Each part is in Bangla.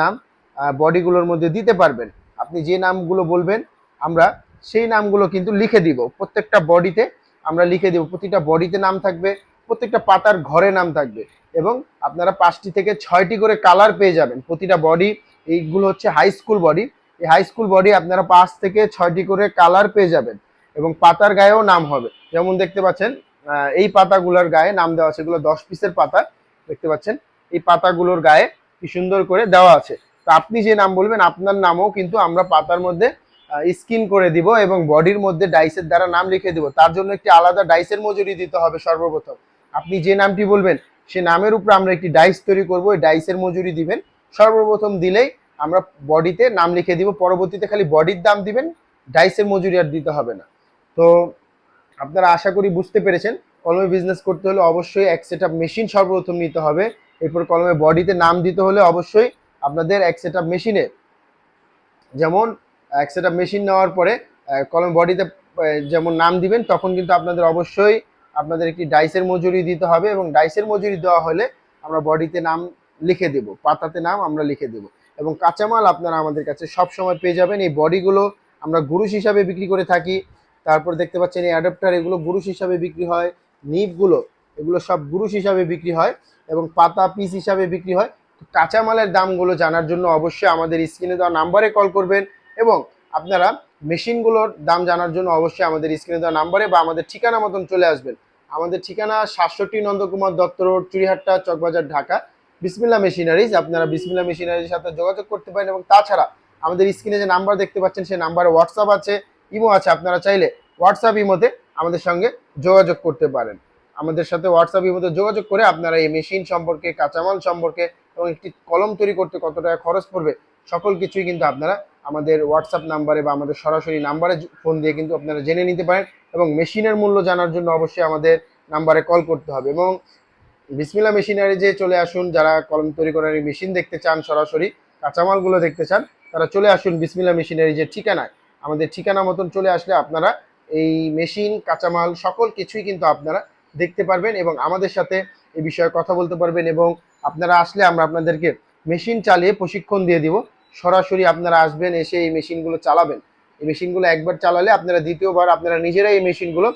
নাম বডিগুলোর মধ্যে দিতে পারবেন। আপনি যে নামগুলো বলবেন, আমরা সেই নামগুলো কিন্তু লিখে দিব। প্রত্যেকটা বডিতে আমরা লিখে দিব। প্রতিটা বডিতে নাম থাকবে, প্রত্যেকটা পাতার ঘরে নাম থাকবে এবং আপনারা পাঁচটি থেকে ছয়টি করে কালার পেয়ে যাবেন। প্রতিটা বডি, এইগুলো হচ্ছে হাই স্কুল বডি। এই হাই স্কুল বডি আপনারা পাঁচ থেকে ছয়টি করে কালার পেয়ে যাবেন এবং পাতার গায়েও নাম হবে। যেমন দেখতে পাচ্ছেন এই পাতাগুলোর গায়ে নাম দেওয়া আছে। এগুলো দশ পিসের পাতা। দেখতে পাচ্ছেন, এই পাতাগুলোর গায়ে কি সুন্দর করে দেওয়া আছে। তো আপনি যে নাম বলবেন, আপনার নামও কিন্তু আমরা পাতার মধ্যে স্কিন করে দিব এবং বডির মধ্যে ডাইসের দ্বারা নাম লিখে দিব। তার জন্য একটি আলাদা ডাইসের মজুরি দিতে হবে সর্বপ্রথম। আপনি যে নামটি বলবেন, সে নামের উপরে আমরা একটি ডাইস তৈরি করব, ওই ডাইসের মজুরি দিবেন। সর্বপ্রথম দিলেই আমরা বডিতে নাম লিখে দিব, পরবর্তীতে খালি বডির দাম দিবেন ডাইসের মজুরি আর দিতে হবে না। তো আপনারা আশা করি বুঝতে পেরেছেন। কলমে বিজনেস করতে হলে অবশ্যই এক সেট মেশিন সর্বপ্রথম নিতে হবে। এরপর কলমে বডিতে নাম দিতে হলে অবশ্যই আপনাদের এক সেট মেশিনে যেমন এক সেট মেশিন নেওয়ার পরে কলম বডিতে যেমন নাম দিবেন, তখন কিন্তু আপনাদের অবশ্যই আপনাদের একটি ডাইসের মজুরি দিতে হবে এবং ডাইসের মজুরি দেওয়া হলে আমরা বডিতে নাম লিখে দেব, পাতাতে নাম আমরা লিখে দেব এবং কাঁচামাল আপনারা আমাদের কাছে সব সময় পেয়ে যাবেন। এই বডিগুলো আমরা গুরুশ হিসাবে বিক্রি করে থাকি। তারপর দেখতে পাচ্ছেন এই অ্যাডাপ্টার এগুলো গুরুশ হিসাবে বিক্রি হয়। নিপগুলো এগুলো সব গুরুশ হিসাবে বিক্রি হয় এবং পাতা পিস হিসাবে বিক্রি হয়। কাঁচামালের দামগুলো জানার জন্য অবশ্যই আমাদের স্ক্রিনে দেওয়া নাম্বারে কল করবেন এবং আপনারা মেশিনগুলোর দাম জানার জন্য অবশ্যই আমাদের স্ক্রিনে দেওয়া নাম্বারে বা আমাদের ঠিকানা মতন চলে আসবেন। আমাদের ঠিকানা সাতষট্টি নন্দকুমার দত্ত রোড চুরিহাট্টা চকবাজার, ঢাকা। বিসমিল্লা মেশিনারিজ, আপনারা বিসমিল্লা মেশিনারির সাথে যোগাযোগ করতে পারেন এবং তাছাড়া আমাদের স্ক্রিনে যে নাম্বার দেখতে পাচ্ছেন সেই নাম্বারে হোয়াটসঅ্যাপ আছে, ইমো আছে, আপনারা চাইলে হোয়াটসঅ্যাপ ইমোতে আমাদের সঙ্গে যোগাযোগ করতে পারেন। আমাদের সাথে হোয়াটসঅ্যাপ মধ্যে যোগাযোগ করে আপনারা এই মেশিন সম্পর্কে, কাঁচামাল সম্পর্কে এবং একটি কলম তৈরি করতে কত টাকা খরচ পড়বে, সকল কিছুই কিন্তু আপনারা আমাদের হোয়াটসঅ্যাপ নাম্বারে বা আমাদের সরাসরি নাম্বারে ফোন দিয়ে কিন্তু আপনারা জেনে নিতে পারেন এবং মেশিনের মূল্য জানার জন্য অবশ্যই আমাদের নাম্বারে কল করতে হবে এবং বিসমিল্লা মেশিনারি যে চলে আসুন, যারা কলম তৈরি করার মেশিন দেখতে চান সরাসরি, কাঁচামালগুলো দেখতে চান, তারা চলে আসুন বিসমিল্লা মেশিনারি যে ঠিকানায়। আমাদের ঠিকানা মতন চলে আসলে আপনারা এই মেশিন কাঁচামাল, সকল কিছুই কিন্তু আপনারা দেখতে পারবেন এবং আমাদের সাথে এ বিষয়ে কথা বলতে পারবেন এবং আপনারা আসলে আমরা আপনাদেরকে মেশিন চালিয়ে প্রশিক্ষণ দিয়ে দিব। সরাসরি আপনারা আসবেন, এসে এই মেশিনগুলো চালাবেন। এই মেশিনগুলো একবার চালালে আপনারা দ্বিতীয়বার আপনারা নিজেরাই এই মেশিনগুলো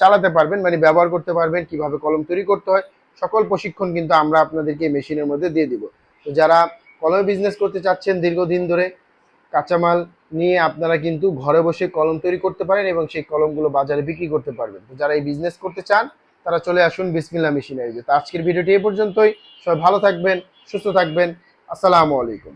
চালাতে পারবেন মানে ব্যবহার করতে পারবেন, কীভাবে কলম তৈরি করতে হয়, সকল প্রশিক্ষণ কিন্তু আমরা আপনাদেরকে এই মেশিনের মধ্যে দিয়ে দিব। তো যারা কলমে বিজনেস করতে চাচ্ছেন দীর্ঘদিন ধরে, কাঁচামাল নিয়ে আপনারা কিন্তু ঘরে বসে কলম তৈরি করতে পারেন এবং সেই কলমগুলো বাজারে বিক্রি করতে পারবেন। তো যারা এই বিজনেস করতে চান তারা চলে আসুন বিসমিল্লা মেশিনারিতে। তো আজকের ভিডিওটি এ পর্যন্তই। সবাই ভালো থাকবেন, সুস্থ থাকবেন। আসসালামু আলাইকুম।